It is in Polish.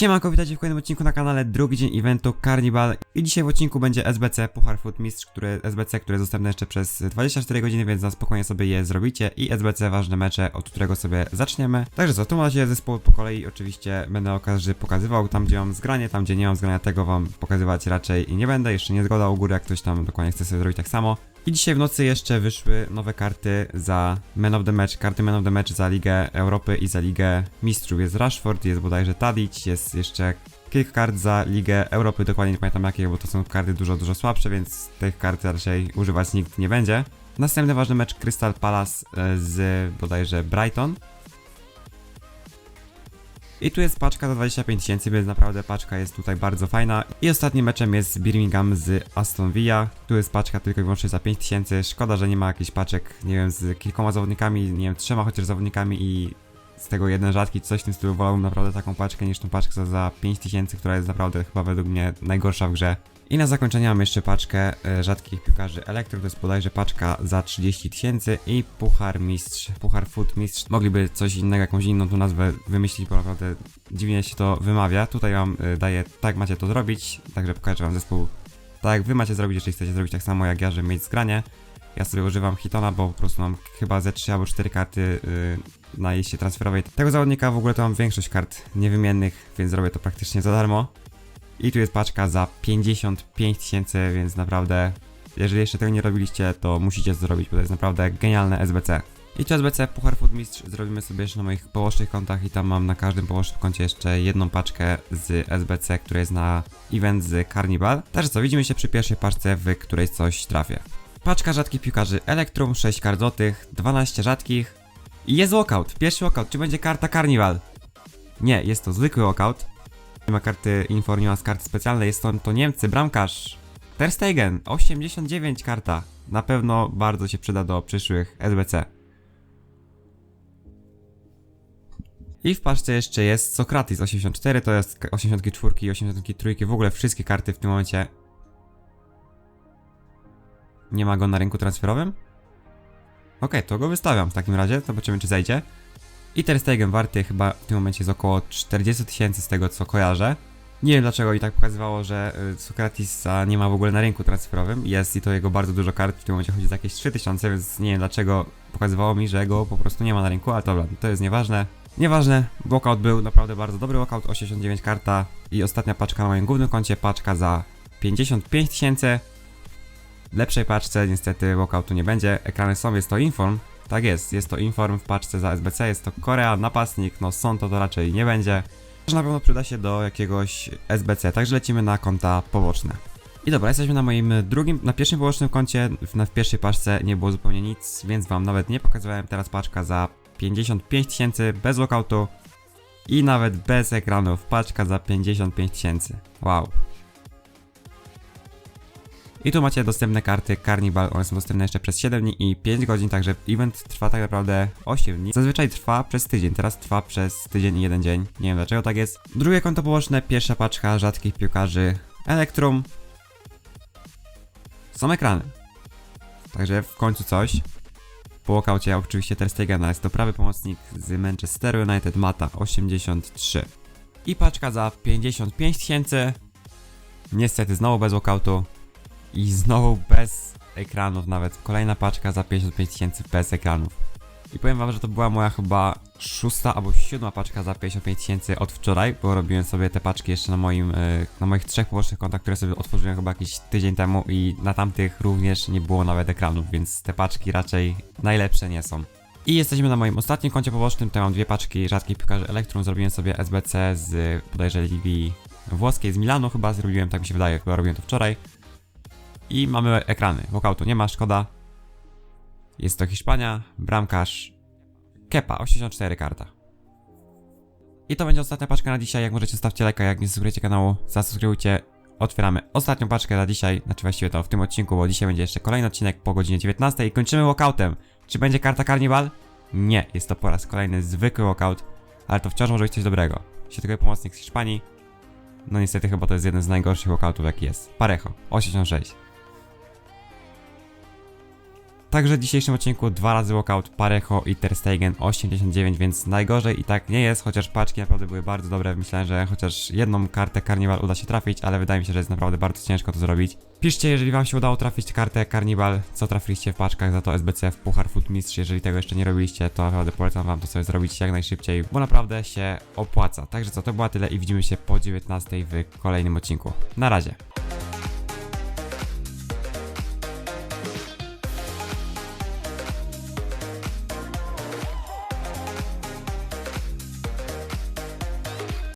Siemanko, witajcie w kolejnym odcinku na kanale, drugi dzień eventu Carnival. I dzisiaj w odcinku będzie SBC Puchar Food Mistrz, który, SBC, które jest dostępne jeszcze przez 24 godziny, więc na spokojnie sobie je zrobicie. I SBC ważne mecze, od którego sobie zaczniemy. Także co, tu macie zespoły po kolei, oczywiście będę okazy pokazywał tam gdzie mam zgranie, tam gdzie nie mam zgrania tego wam pokazywać raczej nie będę, jeszcze nie zgoda u góry, jak ktoś tam dokładnie chce sobie zrobić tak samo. I dzisiaj w nocy jeszcze wyszły nowe karty za Man of the Match, karty Man of the Match za Ligę Europy i za Ligę Mistrzów. Jest Rashford, jest bodajże Tadic, jest jeszcze kilka kart za Ligę Europy, dokładnie nie pamiętam jakie, bo to są karty dużo, dużo słabsze, więc tych kart raczej używać nikt nie będzie. Następny ważny mecz Crystal Palace e, z bodajże Brighton. I tu jest paczka za 25 tysięcy, więc naprawdę paczka jest tutaj bardzo fajna. I ostatnim meczem jest Birmingham z Aston Villa. Tu jest paczka tylko i wyłącznie za 5 tysięcy. Szkoda, że nie ma jakichś paczek, nie wiem, z kilkoma zawodnikami, nie wiem, trzema chociaż zawodnikami i z tego jeden rzadki, coś w tym stylu. Wolałbym naprawdę taką paczkę niż tą paczkę za, za 5 tysięcy, która jest naprawdę chyba według mnie najgorsza w grze. I na zakończenie mam jeszcze paczkę e, rzadkich piłkarzy Elektro, to jest bodajże paczka za 30 tysięcy i Puchar Mistrz, Puchar Food Mistrz. Mogliby coś innego, jakąś inną tu nazwę wymyślić, bo naprawdę dziwnie się to wymawia. Tutaj wam e, daję, tak macie to zrobić, także pokażę wam zespół tak jak wy macie zrobić, jeżeli chcecie zrobić tak samo jak ja, żeby mieć zgranie. Ja sobie używam Hitona, bo po prostu mam chyba ze 3 albo 4 karty yy, na liście transferowej. Tego zawodnika w ogóle to mam większość kart niewymiennych, więc zrobię to praktycznie za darmo. I tu jest paczka za 55 tysięcy, więc naprawdę, jeżeli jeszcze tego nie robiliście, to musicie zrobić, bo to jest naprawdę genialne SBC. I to SBC Puchar Food Mistrz zrobimy sobie jeszcze na moich położnych kontach i tam mam na każdym położnym koncie jeszcze jedną paczkę z SBC, która jest na event z Carnival. Także co, widzimy się przy pierwszej paczce, w której coś trafię. Paczka rzadkich piłkarzy Elektrum, 6 kart złotych, 12 rzadkich i jest walkout. Pierwszy walkout, czy będzie karta Carnival? Nie, jest to zwykły walkout. Nie ma karty Infor, z karty specjalnej, jest to, to Niemcy, bramkarz. Ter Stegen, 89 karta. Na pewno bardzo się przyda do przyszłych SBC. I w paczce jeszcze jest Sokratis 84, to jest 84 i 83, w ogóle wszystkie karty w tym momencie. Nie ma go na rynku transferowym? Okej, to go wystawiam w takim razie, zobaczymy czy zajdzie. I Ter Stegen warty chyba w tym momencie jest około 40 tysięcy z tego co kojarzę. Nie wiem dlaczego i tak pokazywało, że y, Sokratisa nie ma w ogóle na rynku transferowym. Jest i to jego bardzo dużo kart, w tym momencie chodzi za jakieś 3000, więc nie wiem dlaczego pokazywało mi, że go po prostu nie ma na rynku, ale dobra, to jest nieważne. Nieważne, walkout był naprawdę bardzo dobry walkout, 89 karta i ostatnia paczka na moim głównym koncie, paczka za 55 tysięcy. W lepszej paczce niestety walkoutu nie będzie, ekrany są, jest to Inform, tak jest, jest to Inform w paczce za SBC, jest to Korea, napastnik, no są to to raczej nie będzie. Też na pewno przyda się do jakiegoś SBC, także lecimy na konta poboczne. I dobra, jesteśmy na moim drugim, na pierwszym pobocznym koncie, na, w pierwszej paczce nie było zupełnie nic, więc wam nawet nie pokazywałem, teraz paczka za 55 tysięcy bez walkoutu i nawet bez ekranów, paczka za 55 tysięcy, wow. I tu macie dostępne karty Carnival, one są dostępne jeszcze przez 7 dni i 5 godzin, także event trwa tak naprawdę 8 dni. Zazwyczaj trwa przez tydzień, teraz trwa przez tydzień i jeden dzień. Nie wiem dlaczego tak jest. Drugie konto poboczne, pierwsza paczka rzadkich piłkarzy Electrum. Są ekrany. Także w końcu coś. Po walkoucie oczywiście Ter Stegena jest to prawy pomocnik z Manchester United Mata 83. I paczka za 55 tysięcy. Niestety znowu bez walkoutu. I znowu bez ekranów nawet. Kolejna paczka za 55 tysięcy bez ekranów. I powiem wam, że to była moja chyba szósta albo siódma paczka za 55 tysięcy od wczoraj, bo robiłem sobie te paczki jeszcze na moim, y, na moich trzech pobocznych kontach, które sobie otworzyłem chyba jakiś tydzień temu i na tamtych również nie było nawet ekranów, więc te paczki raczej najlepsze nie są. I jesteśmy na moim ostatnim koncie pobocznym, tutaj mam dwie paczki rzadkich piłkarzy Elektrum, zrobiłem sobie SBC z bodajże ligi włoskiej, z Milanu chyba zrobiłem, tak mi się wydaje, chyba robiłem to wczoraj. I mamy ekrany. Walkoutu nie ma, szkoda. Jest to Hiszpania, bramkarz, Kepa, 84 karta. I to będzie ostatnia paczka na dzisiaj. Jak możecie, stawcie lajka, jak nie subskrybujecie kanału, zasubskrybujcie. Otwieramy ostatnią paczkę na dzisiaj, znaczy właściwie to w tym odcinku, bo dzisiaj będzie jeszcze kolejny odcinek po godzinie 19 i kończymy walkoutem. Czy będzie karta Carnival? Nie, jest to po raz kolejny zwykły walkout, ale to wciąż może być coś dobrego. Światowy pomocnik z Hiszpanii. No niestety chyba to jest jeden z najgorszych walkoutów jaki jest. Parejo, 86. Także w dzisiejszym odcinku dwa razy walkout, Parejo i Ter Stegen 89, więc najgorzej i tak nie jest, chociaż paczki naprawdę były bardzo dobre. Myślałem, że chociaż jedną kartę Carnival uda się trafić, ale wydaje mi się, że jest naprawdę bardzo ciężko to zrobić. Piszcie, jeżeli wam się udało trafić kartę Carnival, co trafiliście w paczkach, za to SBC w Puchar Food Mistrz. Jeżeli tego jeszcze nie robiliście, to naprawdę polecam wam to sobie zrobić jak najszybciej, bo naprawdę się opłaca. Także co, to była tyle i widzimy się po 19 w kolejnym odcinku. Na razie.